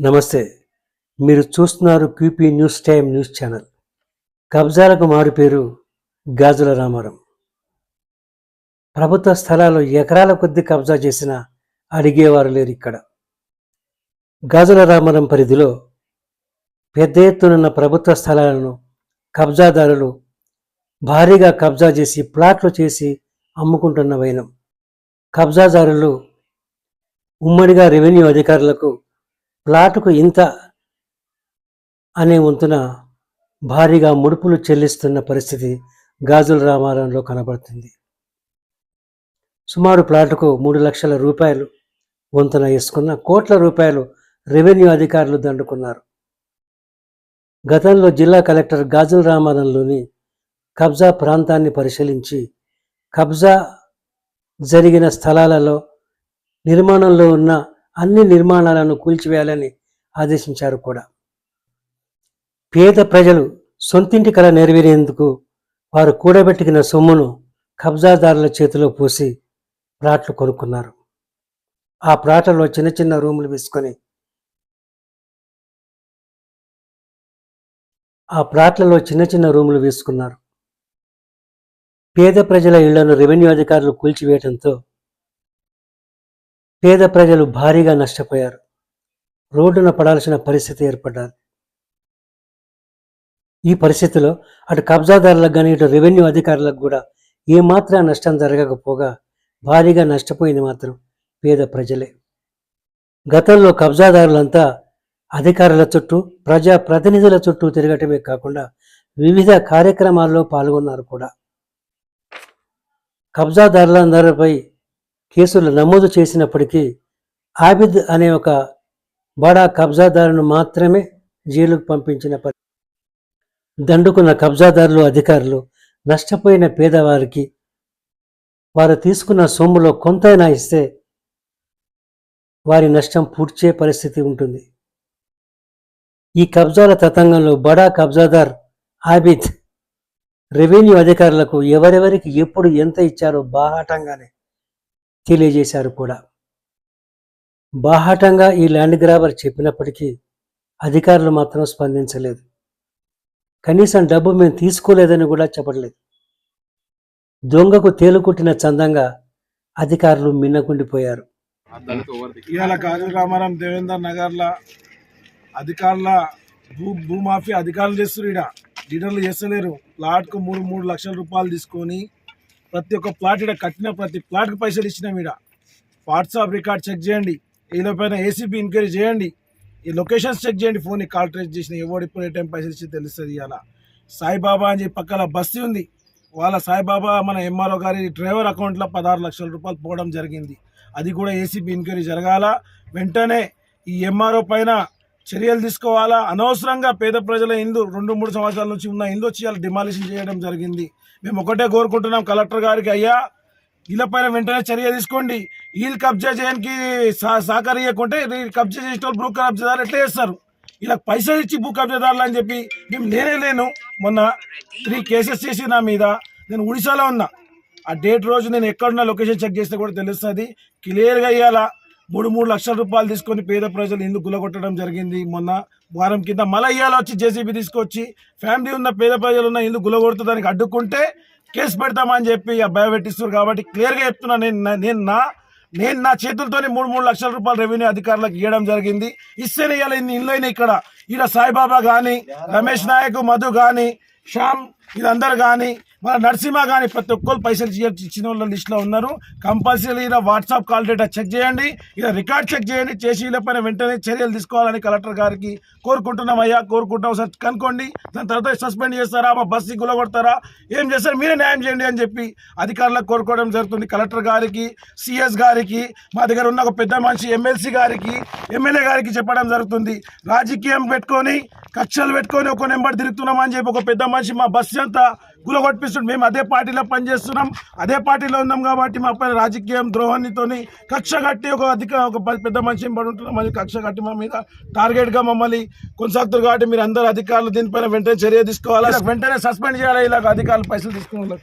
నమస్తే. మీరు చూస్తున్నారు QP news time news channel. కబ్జాలకు మారు పేరు గాజుల రామారం. ప్రభుత్వ స్థలాలు ఎకరాల కొద్ది కబ్జా చేసిన అడిగేవారు లేరు ఇక్కడ. గాజుల రామారం పరిధిలో పెద్ద ఎత్తునున్న ప్రభుత్వ స్థలాలను కబ్జాదారులు భారీగా కబ్జా చేసి ప్లాట్లు చేసి అమ్ముకుంటున్న వైనం. కబ్జాదారులు ఉమ్మడిగా రెవెన్యూ అధికారులకు ప్లాటుకు ఇంత అనే వంతున భారీగా ముడుపులు చెల్లిస్తున్న పరిస్థితి గాజుల రామారంలో కనబడుతుంది. సుమారు ప్లాటుకు మూడు లక్షల రూపాయలు వంతున వేసుకున్న కోట్ల రూపాయలు రెవెన్యూ అధికారులు దండుకున్నారు. గతంలో జిల్లా కలెక్టర్ గాజుల రామారంలోని కబ్జా ప్రాంతాన్ని పరిశీలించి కబ్జా జరిగిన స్థలాలలో నిర్మాణంలో ఉన్న అన్ని నిర్మాణాలను కూల్చివేయాలని ఆదేశించారు కూడా. పేద ప్రజలు సొంతింటి కళ నెరవేరేందుకు వారు కూడబెట్టుకున్న సొమ్మును కబ్జాదారుల చేతిలో పోసి ప్లాట్లు కొనుక్కున్నారు. ఆ ప్లాట్లలో చిన్న చిన్న రూములు వేసుకొని ఆ ప్లాట్లలో చిన్న చిన్న రూములు వేసుకున్నారు. పేద ప్రజల ఇళ్ళను రెవెన్యూ అధికారులు కూల్చివేయడంతో పేద ప్రజలు భారీగా నష్టపోయారు. రోడ్డున పడాల్సిన పరిస్థితి ఏర్పడ్డారు ఈ పరిస్థితిలో అటు కబ్జాదారులకు కానీ ఇటు రెవెన్యూ అధికారులకు కూడా ఏమాత్రం నష్టం జరగకపోగా భారీగా నష్టపోయింది మాత్రం పేద ప్రజలే. గతంలో కబ్జాదారులంతా అధికారుల చుట్టూ ప్రజా ప్రతినిధుల చుట్టూ తిరగటమే కాకుండా వివిధ కార్యక్రమాల్లో పాల్గొన్నారు కూడా. కబ్జాదారులందరిపై కేసులు నమోదు చేసినప్పటికీ ఆబిద్ అనే ఒక బడా కబ్జాదారును మాత్రమే జైలుకు పంపించిన పరి దండుకున్న కబ్జాదారులు అధికారులు నష్టపోయిన పేదవారికి వారు తీసుకున్న సొమ్ములో కొంతైనా ఇస్తే వారి నష్టం పూడ్చే పరిస్థితి ఉంటుంది. ఈ కబ్జాల తతంగంలో బడా కబ్జాదార్ ఆబిద్ రెవెన్యూ అధికారులకు ఎవరెవరికి ఎప్పుడు ఎంత ఇచ్చారో బాహాటంగానే తెలియజేశారు కూడా. బాహాటంగా ఈ ల్యాండ్ గ్రాబర్ చెప్పినప్పటికీ అధికారులు మాత్రం స్పందించలేదు. కనీసం డబ్బు మేము తీసుకోలేదని కూడా చెప్పట్లేదు. దొంగకు తేలుకుట్టిన చందంగా అధికారులు మిన్నకుండిపోయారు. ఇవాళ గాజు రామారాం దేవేందర్ నగర్ల అధికారుల భూ భూమాఫీ అధికారులు చేస్తున్నారు ఇడ లీడర్లు చేస్తలేరు. ప్లాట్కు మూడు మూడు లక్షల రూపాయలు తీసుకొని ప్రతి ఒక్క ప్లాట్ ఇక్కడ కట్టిన ప్రతి ప్లాట్కి పైసలు ఇచ్చినాం ఇక్కడ వాట్సాప్ రికార్డ్ చెక్ చేయండి. ఈలో పైన ఏసీబీ ఎంక్వైరీ చేయండి. ఈ లొకేషన్స్ చెక్ చేయండి. ఫోన్ కాల్ ట్రేస్ చేసిన ఎవడు ఇప్పుడు ఏ టైం పైసలు ఇచ్చి తెలుస్తుంది ఇవాళ సాయిబాబా అని చెప్పి పక్కల బస్తీ ఉంది. వాళ్ళ సాయిబాబా మన ఎంఆర్ఓ గారి డ్రైవర్ అకౌంట్లో పదహారు లక్షల రూపాయలు పోవడం జరిగింది. అది కూడా ఏసీబీ ఎంక్వైరీ జరగాల. వెంటనే ఈ ఎంఆర్ఓ పైన చర్యలు తీసుకోవాలా? అనవసరంగా పేద ప్రజల ఇండ్లు రెండు మూడు సంవత్సరాల నుంచి ఉన్న ఇండ్లు వచ్చి వాళ్ళు డిమాలిషన్ చేయడం జరిగింది. మేము ఒకటే కోరుకుంటున్నాం కలెక్టర్ గారికి అయ్యా వీళ్ళపైన వెంటనే చర్య తీసుకోండి. వీళ్ళు కబ్జా చేయడానికి సహ సహకరియకుంటే కబ్జా చేసిన వాళ్ళు భూ కబ్జాదారు ఎట్లా చేస్తారు? ఇలా పైసలు ఇచ్చి భూ కబ్జాదారులు అని చెప్పి మేము నేనే లేను. మొన్న త్రీ కేసెస్ చేసి నా మీద. నేను ఒడిశాలో ఉన్నా. ఆ డేట్ రోజు నేను ఎక్కడున్నా లొకేషన్ చెక్ చేస్తే కూడా తెలుస్తుంది. క్లియర్గా ఇవ్వాలా మూడు మూడు లక్షల రూపాయలు తీసుకొని పేద ప్రజలు ఎందుకు గులగొట్టడం జరిగింది మొన్న. వారం కింద మళ్ళీ ఇవాళ వచ్చి జేసీబీ తీసుకొచ్చి ఫ్యామిలీ ఉన్న పేద ప్రజలు ఉన్న ఇల్లు గులగొడుతూ దానికి అడ్డుకుంటే కేసు పెడతామని చెప్పి ఆ భయపెట్టిస్తారు కాబట్టి క్లియర్గా చెప్తున్నా నేను నేను నా నేను నా చేతులతోనే మూడు మూడు లక్షల రూపాయలు రెవెన్యూ అధికారులకు ఇవ్వడం జరిగింది. ఇస్తేనే ఇవాళ ఇన్ని ఇల్లు ఇక్కడ. ఈడ సాయిబాబా కానీ రమేష్ నాయక్ మధు కానీ శ్యామ్ ఇదందరు కానీ మన నరసింహ కానీ ప్రతి ఒక్కరు పైసలు ఇచ్చిన వాళ్ళ లిస్ట్లో ఉన్నారు. కంపల్సరీ ఇలా వాట్సాప్ కాల్ డేటా చెక్ చేయండి. ఇలా రికార్డ్ చెక్ చేయండి. చేసి పైన వెంటనే చర్యలు తీసుకోవాలని కలెక్టర్ గారికి కోరుకుంటున్నాం అయ్యా. కోరుకుంటాం సార్ కనుక్కోండి. దాని తర్వాత సస్పెండ్ చేస్తారా? మా బస్సు గులగొడతారా? ఏం చేస్తారు? మీరే న్యాయం చేయండి అని చెప్పి అధికారులకు కోరుకోవడం జరుగుతుంది. కలెక్టర్ గారికి సిఎస్ గారికి మా దగ్గర ఉన్న ఒక పెద్ద మనిషి ఎమ్మెల్సీ గారికి ఎమ్మెల్యే గారికి చెప్పడం జరుగుతుంది. రాజకీయం పెట్టుకొని కక్షలు పెట్టుకొని ఒక నెంబర్ తిరుగుతున్నాం అని చెప్పి ఒక పెద్ద మనిషి మా బస్సు అంతా గులగొట్టిస్తుంది మేము అదే పార్టీలో పనిచేస్తున్నాం అదే పార్టీలో ఉన్నాం కాబట్టి మా పైన రాజకీయం ద్రోహాన్నితోని కక్ష కట్టి ఒక అధిక ఒక పెద్ద మనిషి పడి మళ్ళీ కక్ష కట్టి మా మీద టార్గెట్గా మమ్మల్ని కొనసాగుతారు కాబట్టి మీరు అందరు అధికారులు దీనిపైన వెంటనే చర్య తీసుకోవాలి? వెంటనే సస్పెండ్ చేయాలి? ఇలాగ అధికారులు పైసలు తీసుకున్న